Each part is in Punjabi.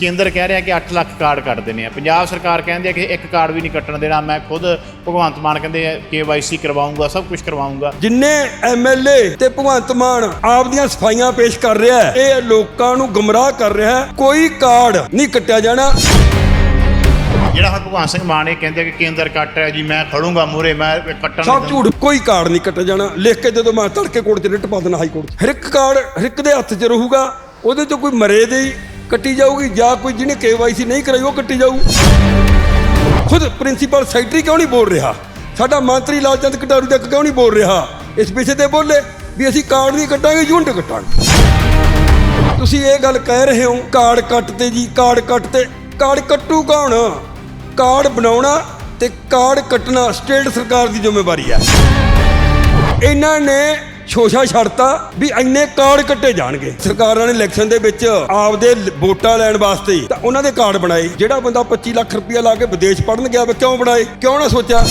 ਕੇਂਦਰ ਕਹਿ ਰਿਹਾ ਕਿ 8 ਲੱਖ ਕਾਰਡ ਕੱਟ ਦੇਣੇ ਆ। ਪੰਜਾਬ ਸਰਕਾਰ ਕਹਿੰਦੀ ਹੈ ਕਿ ਇੱਕ ਕਾਰਡ ਵੀ ਨਹੀਂ ਕੱਟਣ ਦੇਣਾ। ਮੈਂ ਖੁਦ ਭਗਵੰਤ ਮਾਨ ਕਹਿੰਦੇ ਆ ਕੇਵਾਈਸੀ ਕਰਵਾਉਂਗਾ ਸਭ ਕੁਝ ਕਰਵਾਉਂਗਾ। ਜਿੰਨੇ ਐਮਐਲਏ ਤੇ ਭਗਵੰਤ ਮਾਨ ਆਪਦੀਆਂ ਸਫਾਈਆਂ ਪੇਸ਼ ਕਰ ਰਿਹਾ ਹੈ ਇਹ ਲੋਕਾਂ ਨੂੰ ਗਮਰਾਹ ਕਰ ਰਿਹਾ ਹੈ। ਕੋਈ ਕਾਰਡ ਨਹੀਂ ਕੱਟਿਆ ਜਾਣਾ। ਜਿਹੜਾ ਹੁਣ ਭਗਵੰਤ ਸਿੰਘ ਮਾਨ ਇਹ ਕਹਿੰਦੇ ਆ ਕਿ ਕੇਂਦਰ ਕੱਟ ਰਿਹਾ ਜੀ ਮੈਂ ਖੜੂੰਗਾ ਮੂਰੇ ਮੈਂ ਕੱਟਣ ਸਭ ਝੂਠ ਕੋਈ ਕਾਰਡ ਨਹੀਂ ਕੱਟਿਆ ਜਾਣਾ। ਲਿਖ ਕੇ ਜਦੋਂ ਮੈਂ ਤੜਕੇ ਕੋਰਟ 'ਚ ਰਿਟ ਪਾ ਦੇਣਾ ਹਾਈ ਕੋਰਟ 'ਚ। ਹਰ ਇੱਕ ਕਾਰਡ ਹਰ ਇੱਕ ਦੇ ਹੱਥ 'ਚ ਰਹੂਗਾ ਉਹਦੇ 'ਚੋਂ ਕੋਈ ਮਰੇ ਦੇ ਕੱਟੀ ਜਾਊਗੀ, ਜਾਂ ਕੋਈ ਜਿਹਨੇ ਕੇਵਾਈਸੀ ਨਹੀਂ ਕਰਾਈ, ਉਹ ਕੱਟੀ ਜਾਊ। ਖੁਦ ਪ੍ਰਿੰਸੀਪਲ ਸੈਕਟਰੀ ਕਿਉਂ ਨਹੀਂ ਬੋਲ ਰਿਹਾ? ਸਾਡਾ ਮੰਤਰੀ ਲਾਲਚੰਦ ਕਟਾਰੂ ਤੱਕ ਕਿਉਂ ਨਹੀਂ ਬੋਲ ਰਿਹਾ? ਇਸ ਵਿਸ਼ੇ ਤੇ ਬੋਲੇ ਵੀ ਅਸੀਂ ਕਾਰਡ ਨਹੀਂ ਕੱਟਾਂਗੇ, ਯੂਨਿਟ ਕੱਟਾਂਗੇ। ਤੁਸੀਂ ਇਹ ਗੱਲ ਕਹਿ ਰਹੇ ਹੋ, ਕਾਰਡ ਕੱਟ ਤੇ ਜੀ, ਕਾਰਡ ਕੱਟ ਤੇ ਕਾਰਡ ਕੱਟੂ ਕੌਣ? ਕਾਰਡ ਬਣਾਉਣਾ ਤੇ ਕਾਰਡ ਕੱਟਣਾ ਸਟੇਟ ਸਰਕਾਰ ਦੀ ਜ਼ਿੰਮੇਵਾਰੀ ਹੈ। ਇਹਨਾਂ ਨੇ ਸ਼ੋਸ਼ਾ ਛੱਡਤਾ ਵੀ ਇੰਨੇ ਕਾਰਡ ਕੱਟੇ ਜਾਣਗੇ। ਸਰਕਾਰਾਂ ਨੇ ਇਲੈਕਸ਼ਨ ਦੇ ਵਿੱਚ ਆਪਦੇ ਲ- ਵੋਟਾਂ ਲੈਣ ਵਾਸਤੇ ਤਾਂ ਉਹਨਾਂ ਦੇ ਕਾਰਡ ਬਣਾਏ। ਜਿਹੜਾ ਬੰਦਾ 25 ਲੱਖ ਰੁਪਇਆ ਲਾ ਕੇ ਵਿਦੇਸ਼ ਪੜਨ ਗਿਆ, ਵਾ ਕਿਉਂ ਬਣਾਏ? ਕਿਉਂ ਨਾ ਸੋਚਿਆ?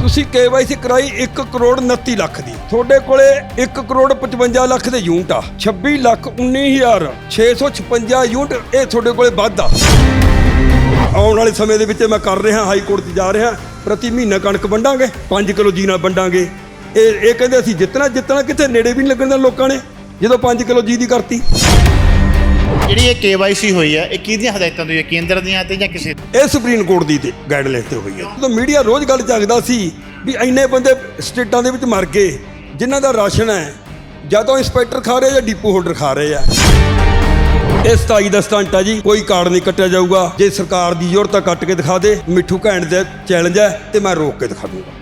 ਤੁਸੀਂ ਕੇਵਾਈਸੀ ਕਰਾਈ 1 ਕਰੋੜ 29 ਲੱਖ ਦੀ। ਤੁਹਾਡੇ ਕੋਲੇ 1 ਕਰੋੜ 55 ਲੱਖ ਦੇ ਯੂਨਿਟ ਆ। 26 ਲੱਖ 19000 656 ਯੂਨਿਟ ਇਹ ਤੁਹਾਡੇ ਕੋਲੇ ਵੱਧ ਆ। ਆਉਣ ਵਾਲੇ ਸਮੇਂ ਦੇ ਵਿੱਚ ਮੈਂ ਕਰ ਰਿਹਾ, ਹਾਈ ਕੋਰਟ 'ਚ ਜਾ ਰਿਹਾ। ਪ੍ਰਤੀ ਮਹੀਨਾ ਕਣਕ ਵੰਡਾਂਗੇ 5 ਕਿਲੋ ਜੀਨਾ ਵੰਡਾਂਗੇ। ਇਹ ਇਹ ਕਹਿੰਦੇ ਅਸੀਂ ਜਿੱਤਣਾ ਜਿੱਤਣਾ ਕਿਤੇ ਨੇੜੇ ਵੀ ਨਹੀਂ ਲੱਗਣ ਦਾ ਲੋਕਾਂ ਨੇ ਜਦੋਂ 5 ਕਿਲੋ ਜੀ ਦੀ ਕਰਤੀ। ਜਿਹੜੀ ਇਹ ਕੇਵਾਈਸੀ ਹੋਈ ਹੈ ਇਹ ਕਿਹਦੀਆਂ ਹਦਾਇਤਾਂ ਤੋਂ ਹੈ? ਕੇਂਦਰ ਦੀਆਂ ਤੇ ਜਾਂ ਕਿਸੇ ਇਹ ਸੁਪਰੀਮ ਕੋਰਟ ਦੀ ਤੇ ਗਾਈਡਲਾਈਨ ਤੇ ਹੋਈ ਹੈ। ਜਦੋਂ ਮੀਡੀਆ ਰੋਜ਼ ਗੱਲ ਚੱਕਦਾ ਸੀ ਵੀ ਇੰਨੇ ਬੰਦੇ ਸਟੇਟਾਂ ਦੇ ਵਿੱਚ ਮਰ ਗਏ ਜਿਨ੍ਹਾਂ ਦਾ ਰਾਸ਼ਨ ਹੈ ਜਾਂ ਤਾਂ ਇੰਸਪੈਕਟਰ ਖਾ ਰਹੇ ਜਾਂ ਡਿਪੂ ਹੋਲਡਰ ਖਾ ਰਹੇ ਆ। ਇਹ 27 ਦਾ ਸਟੰਟ ਆ ਜੀ ਕੋਈ ਕਾਰਡ ਨਹੀਂ ਕੱਟਿਆ ਜਾਊਗਾ। ਜੇ ਸਰਕਾਰ ਦੀ ਜ਼ਰੂਰਤ ਆ ਕੱਟ ਕੇ ਦਿਖਾ ਦੇ ਮਿੱਠੂ ਘੈਂਟ ਦੇ ਚੈਲੰਜ ਹੈ ਤੇ ਮੈਂ ਰੋਕ ਕੇ ਦਿਖਾ ਦੂੰਗਾ।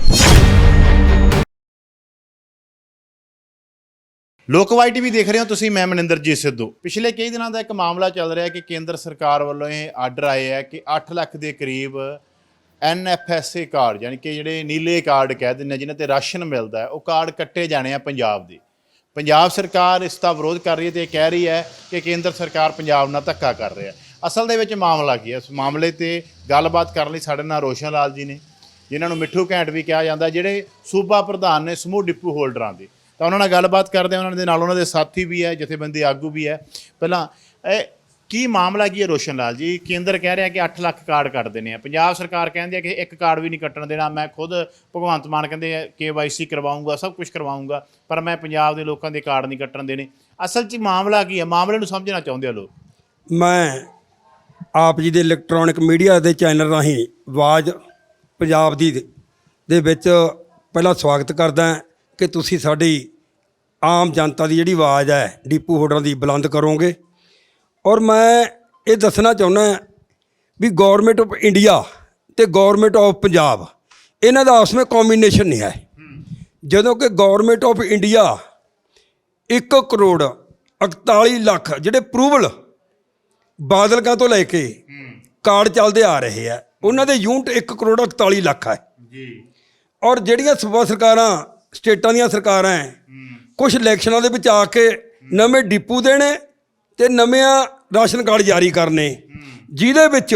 ਲੋਕਵਾਈ ਟੀਵੀ ਦੇਖ ਰਹੇ ਹੋ ਤੁਸੀਂ ਮੈਂ ਮਨਿੰਦਰਜੀਤ ਸਿੱਧੂ। ਪਿਛਲੇ ਕਈ ਦਿਨਾਂ ਦਾ ਇੱਕ ਮਾਮਲਾ ਚੱਲ ਰਿਹਾ ਕਿ ਕੇਂਦਰ ਸਰਕਾਰ ਵੱਲੋਂ ਇਹ ਆਰਡਰ ਆਏ ਹੈ ਕਿ 8 ਲੱਖ ਦੇ ਕਰੀਬ ਐਨਐਫਐਸਏ ਕਾਰਡ ਯਾਨੀ ਕਿ ਜਿਹੜੇ ਨੀਲੇ ਕਾਰਡ ਕਹਿ ਦਿੰਦੇ ਆ, ਜਿਨ੍ਹਾਂ ਤੇ ਰਾਸ਼ਨ ਮਿਲਦਾ ਹੈ ਉਹ ਕਾਰਡ ਕੱਟੇ ਜਾਣੇ ਆ ਪੰਜਾਬ ਦੇ। ਪੰਜਾਬ ਸਰਕਾਰ ਇਸ ਦਾ ਵਿਰੋਧ ਕਰ ਰਹੀ ਹੈ ਤੇ ਇਹ ਕਹਿ ਰਹੀ ਹੈ ਕਿ ਕੇਂਦਰ ਸਰਕਾਰ ਪੰਜਾਬ ਨਾਲ ਧੱਕਾ ਕਰ ਰਿਹਾ ਹੈ। ਅਸਲ ਦੇ ਵਿੱਚ ਮਾਮਲਾ ਕੀ ਹੈ? ਇਸ ਮਾਮਲੇ ਤੇ ਗੱਲਬਾਤ ਕਰਨ ਲਈ ਸਾਡੇ ਨਾਲ ਰੋਸ਼ਨ ਲਾਲ ਜੀ ਨੇ ਜਿਨ੍ਹਾਂ ਨੂੰ ਮਿੱਠੂ ਘੈਂਟ ਵੀ ਕਿਹਾ ਜਾਂਦਾ ਜਿਹੜੇ ਸੂਬਾ ਪ੍ਰਧਾਨ ਨੇ ਸਮੂਹ ਡਿਪੂ ਹੋਲਡਰਾਂ ਦੇ। ਤਾਂ ਉਹਨਾਂ ਨਾਲ ਗੱਲਬਾਤ ਕਰਦੇ ਹਾਂ ਉਹਨਾਂ ਦੇ ਨਾਲ ਉਹਨਾਂ ਦੇ ਸਾਥੀ ਵੀ ਹੈ, ਜਥੇਬੰਦੀ ਆਗੂ ਵੀ ਹੈ। ਪਹਿਲਾਂ ਇਹ ਕੀ ਮਾਮਲਾ ਕੀ ਹੈ ਰੋਸ਼ਨ ਲਾਲ ਜੀ? ਕੇਂਦਰ ਕਹਿ ਰਿਹਾ ਕਿ 8 ਲੱਖ ਕਾਰਡ ਕੱਟ ਦੇਣੇ ਆ। ਪੰਜਾਬ ਸਰਕਾਰ ਕਹਿੰਦੀ ਹੈ ਕਿ ਇੱਕ ਕਾਰਡ ਵੀ ਨਹੀਂ ਕੱਟਣ ਦੇਣਾ। ਮੈਂ ਖੁਦ ਭਗਵੰਤ ਮਾਨ ਕਹਿੰਦੇ ਆ ਕੇਵਾਈਸੀ ਕਰਵਾਉਂਗਾ ਸਭ ਕੁਝ ਕਰਵਾਉਂਗਾ ਪਰ ਮੈਂ ਪੰਜਾਬ ਦੇ ਲੋਕਾਂ ਦੇ ਕਾਰਡ ਨਹੀਂ ਕੱਟਣ ਦੇਣੇ। ਅਸਲ 'ਚ ਮਾਮਲਾ ਕੀ ਹੈ? ਮਾਮਲੇ ਨੂੰ ਸਮਝਣਾ ਚਾਹੁੰਦੇ ਆ ਲੋਕ? ਮੈਂ ਆਪ ਜੀ ਦੇ ਇਲੈਕਟ੍ਰੋਨਿਕ ਮੀਡੀਆ ਦੇ ਚੈਨਲ ਰਾਹੀਂ ਆਵਾਜ਼ ਪੰਜਾਬ ਦੀ ਦੇ ਵਿੱਚ ਪਹਿਲਾਂ ਸਵਾਗਤ ਕਰਦਾ ਕਿ ਤੁਸੀਂ ਸਾਡੀ ਆਮ ਜਨਤਾ ਦੀ ਜਿਹੜੀ ਆਵਾਜ਼ ਹੈ ਡੀਪੂ ਹੋਲਡਰਾਂ ਦੀ ਬੁਲੰਦ ਕਰੋਗੇ। ਔਰ ਮੈਂ ਇਹ ਦੱਸਣਾ ਚਾਹੁੰਦਾ ਵੀ ਗਵਰਨਮੈਂਟ ਆਫ ਇੰਡੀਆ ਤੇ ਗਵਰਨਮੈਂਟ ਆਫ ਪੰਜਾਬ ਇਹਨਾਂ ਦਾ ਆਪਸ ਵਿੱਚ ਕੰਬੀਨੇਸ਼ਨ ਨਹੀਂ ਹੈ। ਜਦੋਂ ਕਿ government of India 1 crore 41 lakh ਜਿਹੜੇ ਅਪਰੂਵਲ ਬਾਦਲਕਾਂ ਤੋਂ ਲੈ ਕੇ ਕਾਰਡ ਚੱਲਦੇ ਆ ਰਹੇ ਆ ਉਹਨਾਂ ਦੇ ਯੂਨਿਟ 1 ਕਰੋੜ 41 ਲੱਖ ਹੈ। ਜੀ। ਔਰ ਜਿਹੜੀਆਂ ਸੂਬਾ ਸਰਕਾਰਾਂ ਸਟੇਟਾਂ ਦੀਆਂ ਸਰਕਾਰਾਂ ਹੈ ਕੁਝ ਇਲੈਕਸ਼ਨਾਂ ਦੇ ਵਿੱਚ ਆ ਕੇ ਨਵੇਂ ਡਿਪੂ ਦੇਣੇ ਤੇ ਨਵਿਆਂ ਰਾਸ਼ਨ ਕਾਰਡ ਜਾਰੀ ਕਰਨੇ। ਜਿਹਦੇ ਵਿੱਚ